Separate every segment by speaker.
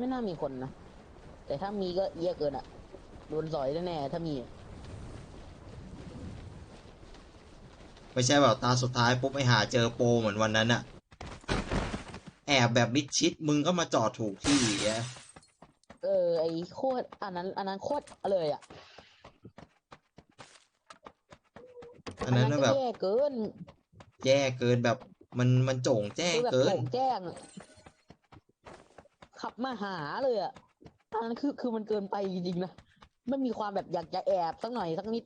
Speaker 1: ไม่น่ามีคนนะ แต่ถ้ามีก็เยอะเกินอะโดนสอยแน่ๆถ้ามี
Speaker 2: ไม่ใช่แบบตาสุดท้ายปุ๊บไปหาเจอโปรเหมือนวันนั้นอะแอบแบบมิดชิดมึงก็มาจอดถูกที่แย
Speaker 1: เออ ไอโคตรอันนั้น อันนั้นโคตรเลยอะ
Speaker 2: อันนั้น
Speaker 1: ก็
Speaker 2: แบบ
Speaker 1: แย่เกิน
Speaker 2: แย่เกินแบบมันมันโจ่งแจ้ง
Speaker 1: คือแบบ
Speaker 2: เกิน
Speaker 1: โจ่งแจ้งอะ ขับมาหาเลยอะอันนั้นคือคือมันเกินไปจริงๆนะไม่มีความแบบอยากจะแอบสักหน่อยสักนิด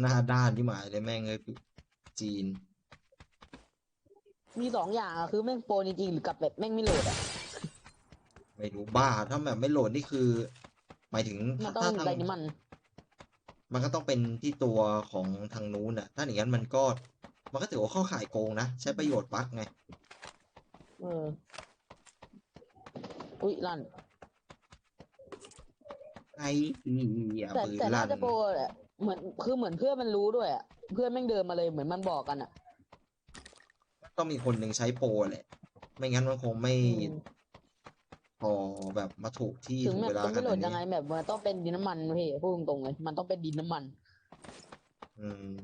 Speaker 2: หน้าด้านที่หมายเลยแม่งเลยจีน
Speaker 1: มีสองอย่างอะคือแม่งโปรจริงๆหรือกับแบบแม่งไม่โหลดอะ
Speaker 2: ไม่รู้บ้าถ้าแบบไม่โหลดนี่คือ หมายถึง
Speaker 1: มัน
Speaker 2: ถ้า
Speaker 1: ต้อง
Speaker 2: ถ้า
Speaker 1: ไร
Speaker 2: ทาง
Speaker 1: นี่มัน
Speaker 2: มันก็ต้องเป็นที่ตัวของทางนู้นน่ะ ถ้าอย่างนั้นมันก็ มันก็ถือว่าเข้าข่ายโกงนะ ใช้ประโยชน์บั๊กไง
Speaker 1: เออ อุ้ยลั่น
Speaker 2: ไอ้เหี้ย
Speaker 1: แต่
Speaker 2: ปืน
Speaker 1: แต่
Speaker 2: ลั่
Speaker 1: น่านจะโปรแหละเหมือนคือเหมือนเพื่อนมันรู้ด้วยอะเพื่อนแม่งเดินมาเลยเหมือนมันบอกกันอะ
Speaker 2: ต้องมีคนหนึ่งใช้โปรแหละ ไม่งั้นมันคงไม่
Speaker 1: อืม
Speaker 2: พอแบบมาถูกที่
Speaker 1: ถึง
Speaker 2: ถูก
Speaker 1: แบบ
Speaker 2: เวลา
Speaker 1: จะ
Speaker 2: ข
Speaker 1: ไม่โหล
Speaker 2: นาด
Speaker 1: ดยังไง
Speaker 2: นี้
Speaker 1: แบบมันต้องเป็นดินน้ำมันพี่พูดตรงๆเลยมันต้องเป็นดินน้ำมัน
Speaker 2: อืม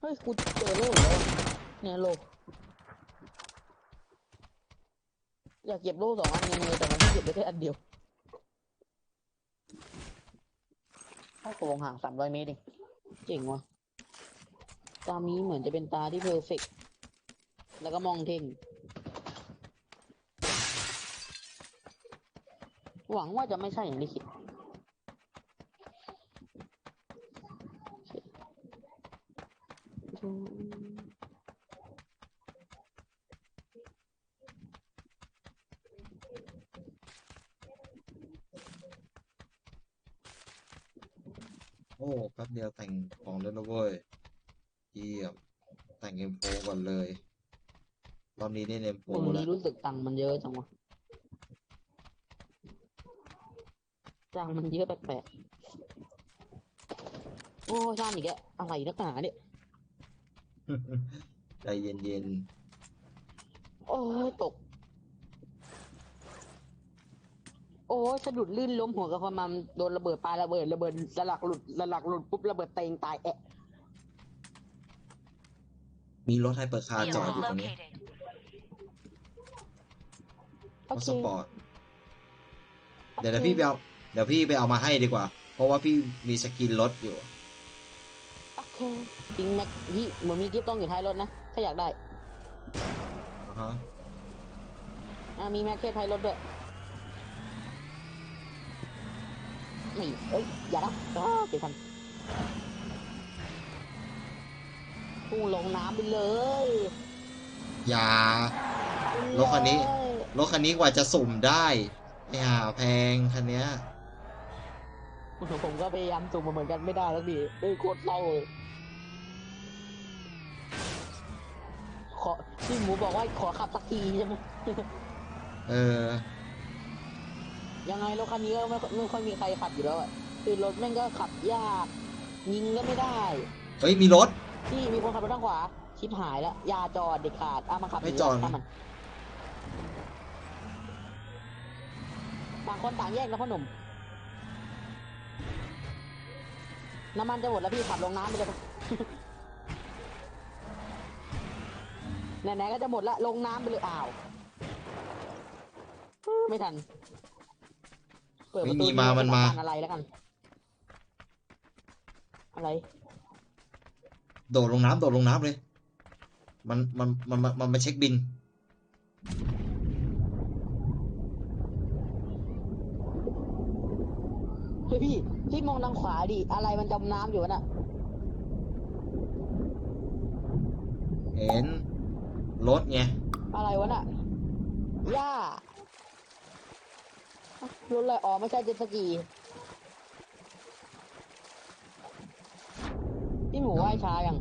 Speaker 1: เฮ้ยกูเจอโลกแล้วเนี่ยโลกอยากเก็บโลกสองอันยังไงแต่มันไม่เก็บได้แค่อันเดียวถ้าโกงห่างสามร้อยเมตรเองเจ๋งว่ะตานี้เหมือนจะเป็นตาที่เพอร์เฟกแล้วก็มองเท่ง หวังว่าจะไม่ใช่อย่างที่คิด
Speaker 2: โอ้ แป๊บเดียวแต่งของแล้วนะเว้ยเยี่ยมแต่งเอ็มโฟก่อนเลย รอบนี้ได้เอ็มโฟ
Speaker 1: ตรง
Speaker 2: แล้
Speaker 1: นี้
Speaker 2: ว
Speaker 1: รู้สึกตังค์มันเยอะจังวะตังค์มันเยอะแปลกๆ โอ้ช่างอีกแล้วอะไรนักหนาเนี่ย
Speaker 2: ใจเย็น
Speaker 1: โอ้ยตก โอ้ยสะดุดลื่นล้มหัวกับความมันโดนระเบิดปลาระเบิดระเบิดสลักหลุดสลักหลุดปุ๊บระเบิดเตงตายแอะ
Speaker 2: ๆ มีรถไฮเปอร์คาร์จอด
Speaker 3: Vehicle
Speaker 2: อยู่ตรงนี้
Speaker 3: located.
Speaker 1: โอ
Speaker 2: รถ
Speaker 1: เค
Speaker 2: สปอร์ต เดี๋ยวเดี๋ยวพี่ไปเอาเดี๋ยวพี่ไปเอามาให้ดีกว่า เพราะว่าพี่มีสกินรถอยู่
Speaker 1: โอเค จริงแม็กพี่เหมือนมีกิฟต์ต้องอยู่ท้ายรถนะ ถ้าอยากได้
Speaker 2: อ่าฮะ
Speaker 1: อะมีแม็กเทสท้ายรถด้วยนี่เอ้ย อย่านะอ้าวเก็บทันพุ่งลงน้ำไปเลย
Speaker 2: อย่ารถคันนี้รถคันนี้กว่าจะสุ่มได้ไปหาแพงคันเนี้ย
Speaker 1: ผมก็พยายามสุ่มมาเหมือนกันไม่ได้แล้วดิเอ้ยโคตรเศร้าเลย พี่หมูบอกว่าขอขับสักทีใช่ไหม
Speaker 2: เออ
Speaker 1: ยังไงรถคันนี้ก็ไม่ไม่ค่อยมีใครขับอยู่แล้วอะคือรถแม่งก็ขับยาก ยิงก็ไม่ได้
Speaker 2: เฮ้ย มีรถ
Speaker 1: พี่มีคนขับรถทางขวา ชิบหายแล้วอยาจอดเด็ดขาดอะมาขับ
Speaker 2: ไม่จอด
Speaker 1: ถ้ามันต่างคนต่างแยกนะพ่อหนุ่ม น้ำมันจะหมดแล้วพี่ขับลงน้ำไปเลยปะ ไหนๆก็จะหมดละลงน้ำไปเลยอ้าวไม่ทันเปิดประตู
Speaker 2: ไม่มีมามันมา
Speaker 1: จะอะไรแล้วกัน อะไร
Speaker 2: โดดลงน้ำโดดลงน้ำเลย มันมันมันมันมันมาเช็คบิน
Speaker 1: เฮ้ยพี่ พี่มองทางขวาดิ อะไรมันจมน้ำอยู่วะน่ะ
Speaker 2: เห็น รถไง
Speaker 1: อะไรวะน่ะหญ้ารถอะไรอ๋อไม่ใช่เจ็ตสกีพี่หมูว่ายช้ายัง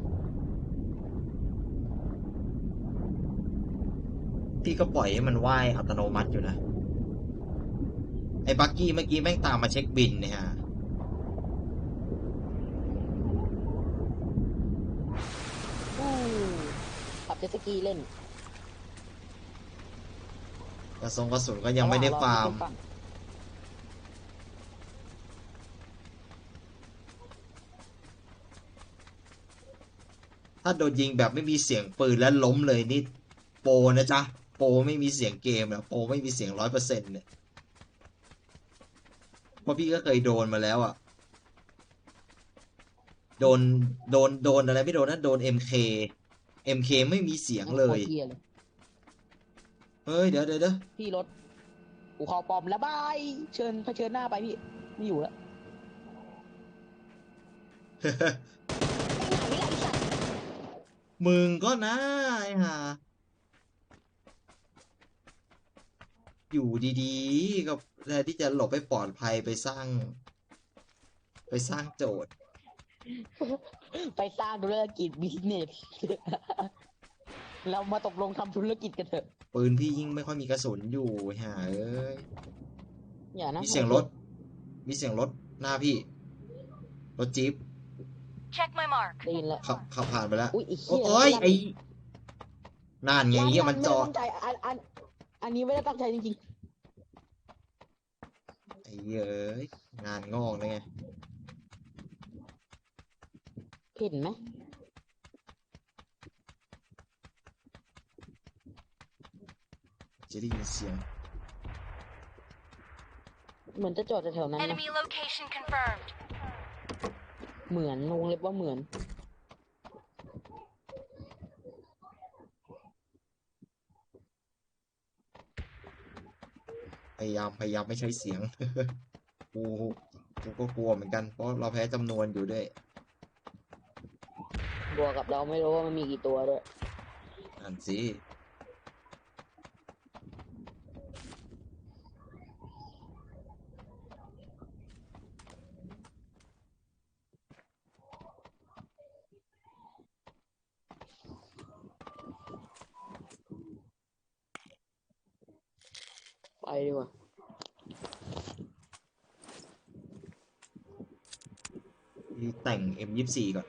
Speaker 2: พี่ก็ปล่อยให้มันว่ายอัตโนมัติอยู่นะ ไอ้บักกี้เมื่อกี้แม่งตามมาเช็คบินเนี่ยฮะ
Speaker 1: เจ็ตสกีเล่น
Speaker 2: กระทรงกระสุนก็ยังไม่ได้ฟาร์ม
Speaker 1: ระหว่งรอพี่ขึ้นฝั่ง
Speaker 2: ถ้าโดนยิงแบบไม่มีเสียงปืนแล้วล้มเลยนี่โปรนะจ๊ะ โปรไม่มีเสียงเกมนะโปรไม่มีเสียงร้อยเปอร์เซ็นต์เนี่ยเพราะพี่ก็เคยโดนมาแล้วอะ โดน โดน โดนอะไรไม่โดนนะ โดน MK MK ไม่มีเสียงเลย
Speaker 1: โคตรหี้เลย
Speaker 2: เฮ้ย เดี๋ยวเดี๋ยวเดี๋ยว
Speaker 1: พี่รถกูเข้าปอมแล้วบาย เชิญเผชิญหน้าไปพี่ ไม่อยู่แล้วไหนล่ะไอ้สัตว์
Speaker 2: มึงก็นะไอ้ห่าอยู่ดีๆ ก็แทนที่จะหลบไปปลอดภัยไปสร้าง ไปสร้างโจทย์
Speaker 1: ไปสร้างธุรกิจบิสเนส เรามาตกลงทำธุรกิจกันเถอะ
Speaker 2: ปืนพี่ยิ่งไม่ค่อยมีกระสุนอยู่หาเอ้ย
Speaker 1: อย่านะ
Speaker 2: มีเสียงรถ มีเสียงรถหน้าพี่ รถจี๊ป
Speaker 3: Check my mark.
Speaker 1: ได้ยินแล้ว
Speaker 2: ขับขับผ่านไปแล้ว
Speaker 1: อุ้ยไอ้
Speaker 2: โอ้
Speaker 1: เหี้ย
Speaker 2: โอ้ยไอ้นานไงเงี้ยมันจอด
Speaker 1: ไม่ได้ตั้งใจอันอันอันนี้ไม่ได้ตั้งใจจริง
Speaker 2: ไอ้เอ้ยงานงอกเลยไง
Speaker 1: ๆ เห็นไหม
Speaker 2: จะได้ยินเสียง
Speaker 1: เหมือนจะจอดแถวๆนั้นนะ
Speaker 3: Enemy location confirmed.
Speaker 1: เหมือนวงเล็บว่าเหมือน
Speaker 2: พยายามพยายามไม่ใช้เสียง กูกูก็กลัวเหมือนกัน เพราะเราแพ้จำนวนอยู่ด้วย
Speaker 1: บวกกับเราไม่รู้ว่ามันมีกี่ตัวด้วย
Speaker 2: นั่นสิ
Speaker 1: ไปดีกว่า
Speaker 2: พี่แต่ง M24 ก่อน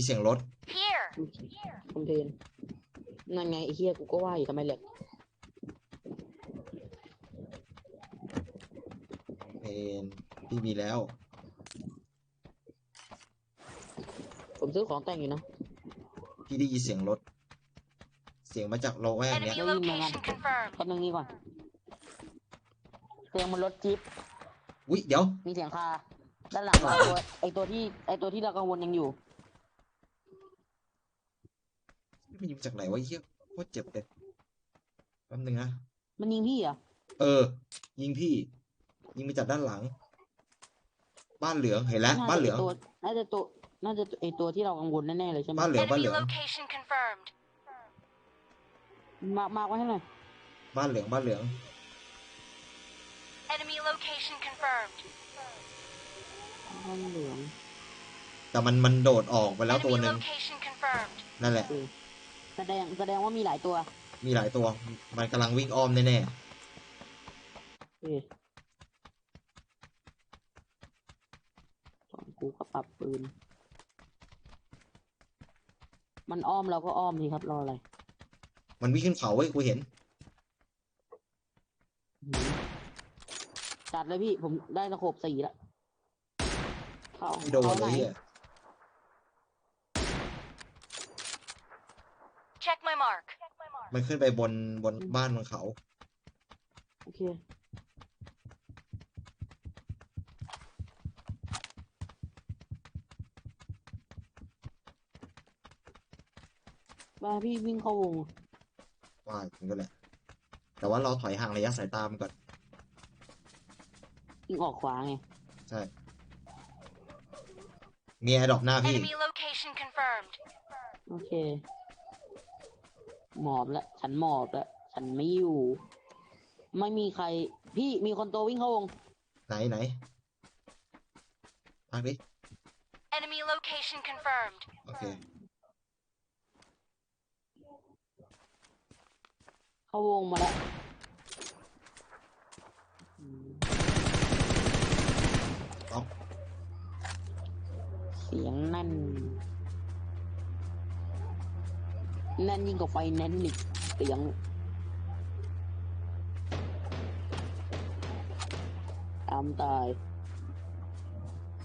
Speaker 2: มีเสียงรถ
Speaker 3: Here.
Speaker 1: คอมเพลนนั่นไงไอ้เฮียกูก็ว่าอยู่ทำไมแหลก
Speaker 2: เพนพี่มีแล้ว
Speaker 1: ผมซื้อของแต่งอยู่นะ
Speaker 2: พี่ได้ยินเสียงรถ เสียงมาจากโลแวกเนี้ย
Speaker 3: Enemy location confirmed.
Speaker 1: แป๊บนึงนี่ก่อนเสียงมันรถจิ๊บ
Speaker 2: อุ้ยเดี๋ยว
Speaker 1: มีเสียงคา ด้านหลัง ไอตัวไอตัวที่ไอตัวที่เรากังวลยังอยู่
Speaker 2: มันยิงมาจากไหนวะไอ้เฮียโคตรเจ็บเลยแป๊บนึงนะ
Speaker 1: มันยิงพี่เหรอะ
Speaker 2: เออ ยิงพี่ ยิงมาจากด้านหลัง บ้านเหลืองเห็นแล้วบ้านเหลือง
Speaker 1: ตัวน่าจะตัวน่าจะไอตัวที่เรากังวลแน่ๆเลยใช่ไหม
Speaker 2: บ้านเหลืองบ้านเห
Speaker 3: Enemy
Speaker 2: ลือง
Speaker 3: location confirmed.
Speaker 1: มามาไว้ให้หน่อย
Speaker 2: บ้านเหลืองบ้านเหลือง
Speaker 3: Enemy location confirmed.
Speaker 1: บ้านเหลือง
Speaker 2: แต่มันมันโดดออกไปแล้วตัว
Speaker 3: Enemy
Speaker 2: หนึ่ง
Speaker 3: location confirmed.
Speaker 2: นั่นแหละ
Speaker 1: แสดงแสดงว่ามีหลายตัว
Speaker 2: มีหลายตัว มันกำลังวิ่งอ้อมแน่
Speaker 1: เออตอนกูก็ปรับปืน มันอ้อมเราก็อ้อมสิครับรออะไร
Speaker 2: ๆ มันวิ่งขึ้นเขาเว้ยกูเห็น
Speaker 1: หืมจัดเลยพี่ผมได้ตะโขบสีแล้วเข้า
Speaker 2: ไม่โดน
Speaker 1: เข้า
Speaker 2: เล
Speaker 1: ไหน
Speaker 2: ยเฮีย
Speaker 3: Check my mark.
Speaker 2: มันขึ้นไปบนบนบ้านบนเขา
Speaker 1: โอเค มาพี่วิ่งเข้าวง
Speaker 2: ว่าถึงก็แหละ แต่ว่าเราถอยห่างระยะสายตามันก่อน
Speaker 1: วิ่งออกขวาไง
Speaker 2: ใช่ มีแอร์ดรอปหน้าพี่
Speaker 3: Enemy location confirmed.
Speaker 1: โอเค หมอบแล้ว ฉันหมอบแล้ว ฉันไม่อยู่ ไม่มีใคร พี่มีคนโตวิ่งเข้าวง
Speaker 2: ไหนไหนพักดิ
Speaker 3: Enemy location confirmed.
Speaker 2: โอเค
Speaker 1: เข้าวงมาแล้วอืม
Speaker 2: เอา
Speaker 1: เสียงนั่น แน่นยิ่งกว่าไฟแน่นอีกเสียงตามตาย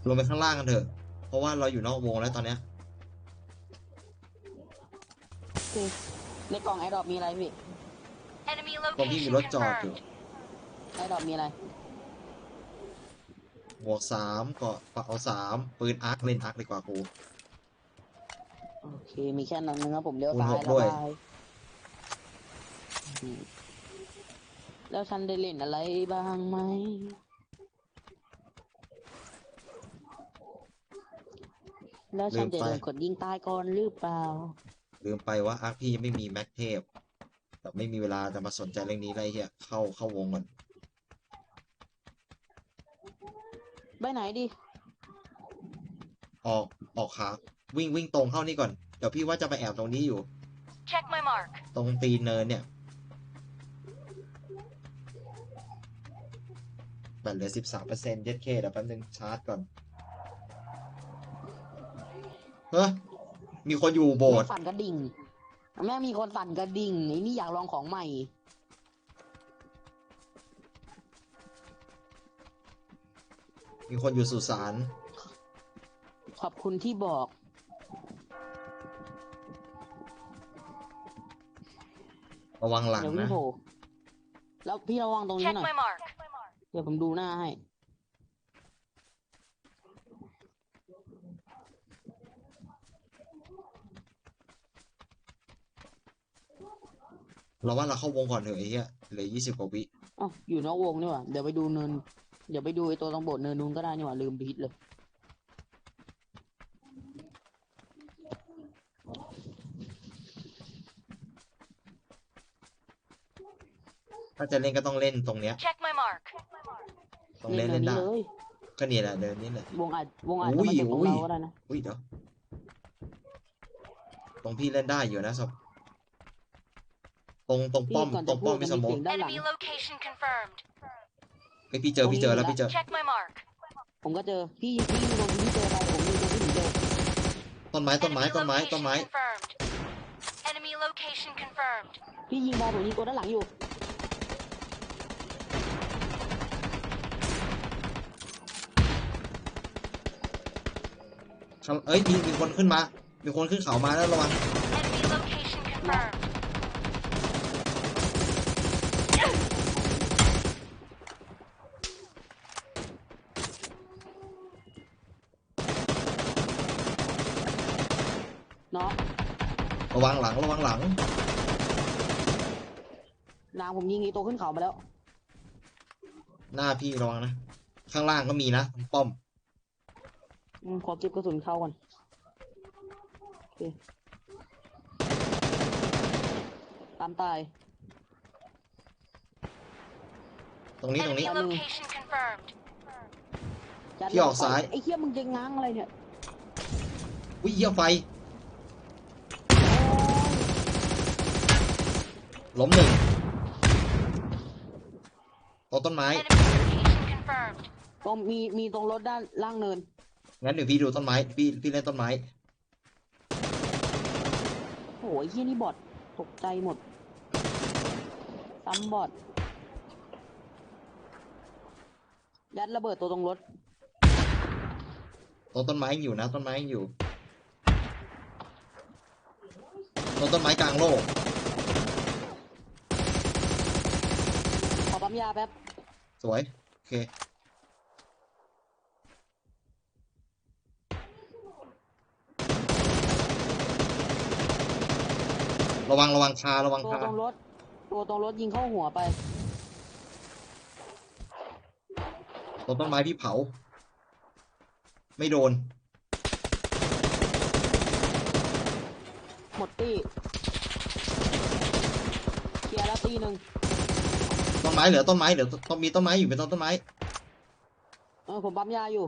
Speaker 2: ลงไปข้างล่างกันเถอะ เพราะว่าเราอยู่นอกวงแล้วตอนเนี้ย
Speaker 1: โอเคในกล่องไอดอปมีอะไรพี่
Speaker 3: Enemy
Speaker 2: ตรงที่มี
Speaker 3: location
Speaker 2: รถจอดอยู่
Speaker 3: confirmed.
Speaker 1: ไอดอปมีอะไร
Speaker 2: หมวกสามเกาะเป๋าสามปืนอาร์คเล่นอาร์คดีกว่ากู
Speaker 1: โอเค มีแค่นั้นนะครับผมเลี้ยว
Speaker 2: คูณ
Speaker 1: ซ้า
Speaker 2: ห
Speaker 1: ย
Speaker 2: ก
Speaker 1: แล้ว
Speaker 2: ด้วย
Speaker 1: บายอืมแล้วฉันได้เล่นอะไรบ้างไหม แล้วฉันจะโดนกดยิงตายก่อนหรือเปล่า
Speaker 2: ลืมไปว่าอาร์คพี่ยังไม่มีแม็กเทพแต่ไม่มีเวลาจะมาสนใจเรื่องนี้เลยเฮียเข้าเข้าวงก่อน
Speaker 1: ไปไหนดิ
Speaker 2: ออกออกขา วิ่งวิ่งตรงเข้านี่ก่อน เดี๋ยวพี่ว่าจะไปแอบตรงนี้อยู่
Speaker 3: Check my mark.
Speaker 2: ตรงตีนเนินเนี่ยแบตเหลือสิบสามเปอร์เซ็นต์เย็ดเคเดี๋ยวแป๊บนึงชาร์จก่อน เฮ้ยมีคนอยู่โบสถ์
Speaker 1: แม่งสั่นกระดิ่ง แม่งมีคนสั่นกระดิ่งไอ้นี่อยากลองของใหม่
Speaker 2: มีคนอยู่สุสาน
Speaker 1: ขอบคุณที่บอก
Speaker 2: ระวังหลัง
Speaker 1: เดี๋ยววิ่ง
Speaker 2: นะ
Speaker 1: โผล่แล้วพี่ระวังตรงนี้
Speaker 3: Check
Speaker 1: หน่อย
Speaker 3: my mark.
Speaker 1: เดี๋ยวผมดูหน้าให้
Speaker 2: เราว่าเราเข้าวงก่อนเถอะไอ้เหี้ยเหลือยี่สิบกว่าวิ
Speaker 1: อ๋ออยู่นอกวงนี่หว่า เดี๋ยวไปดูเนิน เดี๋ยวไปดูไอ้ตัวตรงโบสถ์เนินนู้นก็ได้นี่หว่าลืมพิดเลย
Speaker 2: ถ้าจะเล่นก็ต้องเล่นตรงเนี้ย
Speaker 3: Check my mark.
Speaker 2: ต้องเล่นเล่นได้
Speaker 1: เลย
Speaker 2: ก็เนี่ยแหละเดินนี่แหละ
Speaker 1: วงอาจวงอาจ
Speaker 2: อุ้
Speaker 1: จะ
Speaker 2: ย
Speaker 1: มาจากตรง
Speaker 2: อุ้ย
Speaker 1: เราก็ได้นะ
Speaker 2: อุ้ยเดี๋ยวตรงพี่เล่นได้อยู่นะสบตรงตรง
Speaker 1: พี่
Speaker 2: ป้อม
Speaker 1: ก่อน
Speaker 2: ตร
Speaker 1: จะ
Speaker 2: ง
Speaker 1: พู
Speaker 2: ป้อ
Speaker 1: ด
Speaker 2: ม
Speaker 1: มัน
Speaker 2: มีส
Speaker 1: มี
Speaker 2: โม
Speaker 1: เสี
Speaker 2: ก
Speaker 1: ยงด้านหลัง
Speaker 3: Enemy location confirmed.
Speaker 2: ไอยพี่เจอพี่เจอแล้วพี่เจอ
Speaker 3: Check my mark.
Speaker 1: ผมก็เจอพี่พี่ยิงตรงที่เจอไปผมยิงตรงที่ผมเจอ
Speaker 2: ต้นไม้ต้นไม้
Speaker 3: Enemy
Speaker 2: ต้นไม้ต้น
Speaker 3: location
Speaker 2: ไม้
Speaker 3: confirmed. Enemy location confirmed.
Speaker 1: พี่ยิงไปผมยิงตัวด้านหลังอยู่
Speaker 2: ข้าง เอ้ยมีมีคนขึ้นมา มีคนขึ้นเขามาแล้วระวัง
Speaker 3: Enemy location confirmed.
Speaker 1: เนาะ
Speaker 2: ระวังหลังระวังหลัง
Speaker 1: นางผมยิงไอ้ตัวขึ้นเขามาแล้ว
Speaker 2: หน้าพี่ระวังนะ ข้างล่างก็มีนะตรงป้อม
Speaker 1: อืมขอเก็บกระสุนเข้าก่อนโอเคตามตาย
Speaker 2: ตรงนี้ตรง
Speaker 3: Enemy
Speaker 2: นี้
Speaker 1: Enemy.
Speaker 3: location confirmed.
Speaker 1: ยัด
Speaker 2: พี่ออกซ้าย
Speaker 1: ไอ้เหี้ยมึงจะง้างอะไรเนี่ย
Speaker 2: อุ้ยเหี้ยไฟ ล้มหนึ่งตรงต้นไม้
Speaker 3: Enemy location confirmed.
Speaker 1: ตรงมีมีตรงรถด้านล่างเนิน
Speaker 2: งั้นเดี๋ยวพี่ดูต้นไม้พี่พี่เล่นต้นไม้
Speaker 1: โอ้ยเฮียนี่บอดตกใจหมดซ้ำบอดยัดระเบิดตัวตรงรถ
Speaker 2: ตรงต้นไม้ยังอยู่นะต้นไม้ยังอยู่ตรงต้นไม้กลางโลก
Speaker 1: ขอปั๊มยาแป๊บ
Speaker 2: สวย โอเค ระวังระวังคาระวัง
Speaker 1: ตัว
Speaker 2: คา
Speaker 1: ตรงรถ ตัวตรงรถยิงเข้าหัวไป
Speaker 2: ตรงต้นไม้พี่เผา ไม่โดน
Speaker 1: หมดตี้เคลียร์แล้วตีหนึ่ง
Speaker 2: ต้นไม้เหลือต้นไม้เหลือต้องมีต้นไม้อยู่เป็นต้นต้นไม้
Speaker 1: เออผมปั๊มยาอยู่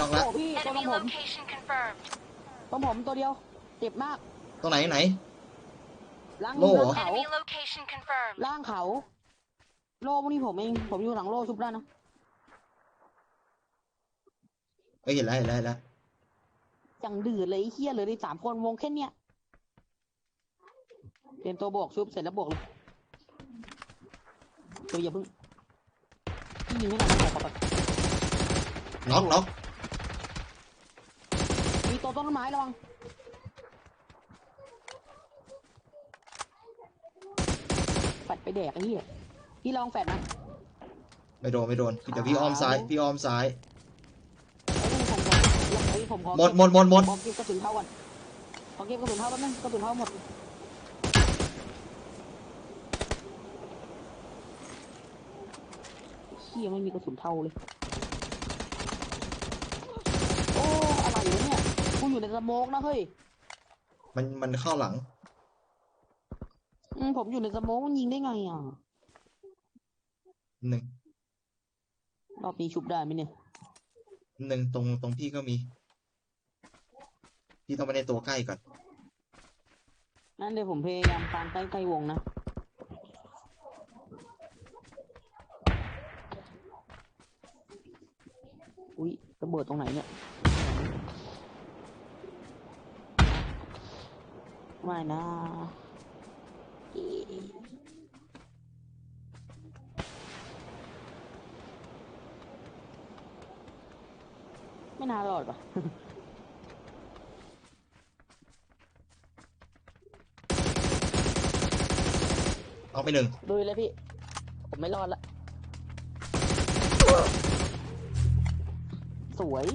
Speaker 2: ต้นไม้ต้นไม้น้องละ
Speaker 1: โอ้พี่ตัวขอ
Speaker 3: Enemy
Speaker 1: งผม
Speaker 3: location confirmed.
Speaker 1: ตัวผมตัวเดียวเจ็บมาก
Speaker 2: ตรงไหนไหน
Speaker 1: ล่าง
Speaker 2: โล่เหรอ
Speaker 1: ล่างเขา
Speaker 3: Enemy location confirmed.
Speaker 1: ล่างเขา โล่พวกนี้ผมเอง ผมอยู่หลังโล่ชุบได้นะ
Speaker 2: เอ้ยเห็นแล้วเห็นแล้วเห็นแล้ว
Speaker 1: จังดื้อเลยไอ้เฮียเหลยได้สามคนวงแค่เนี้ยเตรียมตัวบวกชุบเสร็จแล้วบวกเลยตัวอย่าเพิ่งพี่ยิงไม่นานนะขอแบบ
Speaker 2: น็อกน็อก
Speaker 1: มีตัวต้นไม้ระวังแฟดไปแดกไอ้เหี้ยพี่ลองแฟดนะ
Speaker 2: ไม่โดนไม่โดนเดี๋ยวพี่อ้อมซ้ายพี่อ้อมซ้าย
Speaker 1: ไอ้นี่ผมขอไอ้ยผมขอ
Speaker 2: หมดหมดหมดหมด
Speaker 1: ขอเก็บกระสุนเท่าก่อนขอเก็บกระสุนเท่าแป๊บนึงกระสุนเท่าหมดเฮียไม่มีกระสุนเท่าเลย โอ้อะไรวะเนี่ ยกูอยู่ในสโมกนะเฮ้ย
Speaker 2: มันมันเข้าหลัง
Speaker 1: อืมผมอยู่ในสโมกมันยิงได้ไงอะ
Speaker 2: หนึ่ง
Speaker 1: รอบนี้ชุบได้ไหมเนี่ย
Speaker 2: หนึ่งตรงตรงพี่ก็มี พี่ต้องไปในตัวใกล้ก่อน
Speaker 1: นั่นเดี๋ยวผมพยายามตามใกล้ๆวงนะ อุ้ยระเบิดตรงไหนเนี่ย ไม่นะเอ๊ะไม่น่ารอดป่ะ
Speaker 2: เอาไปหนึ่ง
Speaker 1: ดูเลยพี่ ผมไม่รอดละ สวย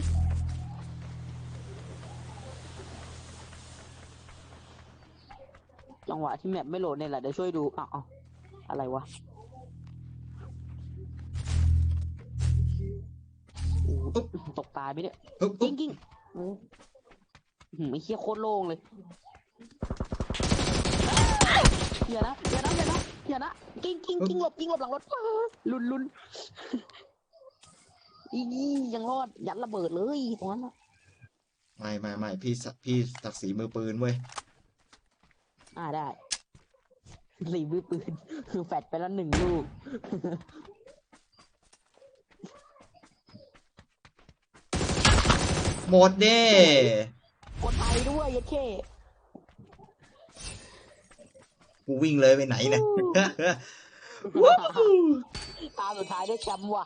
Speaker 1: จังหวะที่แมปไม่โหลดเนี่ยแหละเดี๋ยวช่วยดูอ้าวอ้าวอะไรวะโอ้โหตกตายไปเนี่ย
Speaker 2: ปึ๊บ
Speaker 1: กิ้
Speaker 2: ปึ๊
Speaker 1: ง
Speaker 2: บ
Speaker 1: กิ้งโอ้หืมไอ้เคี้ยโคตรโล่งเลยอย่านะอย่านะอย่านะอย่านะกิ้งกิ้งกิ้งหลบกิ้งหลบหลังรถอ้าลุนลุนอียังรอดยัดระเบิดเลยตรงนั้นน่ะ
Speaker 2: ไม่ไม่ไม่พี่สพี่ศักดิ์ศรีมือปืนเว้ย
Speaker 1: อ่าได้สีมือปืน คือแฟดไปแล้วหนึ่งลูก
Speaker 2: หมดเด้
Speaker 1: คนไทยด้วยยัดเข้
Speaker 2: กูวิ่งเลยไปไหนเนี่ย
Speaker 1: ตาสุดท้ายได้แชมป์ว่ะ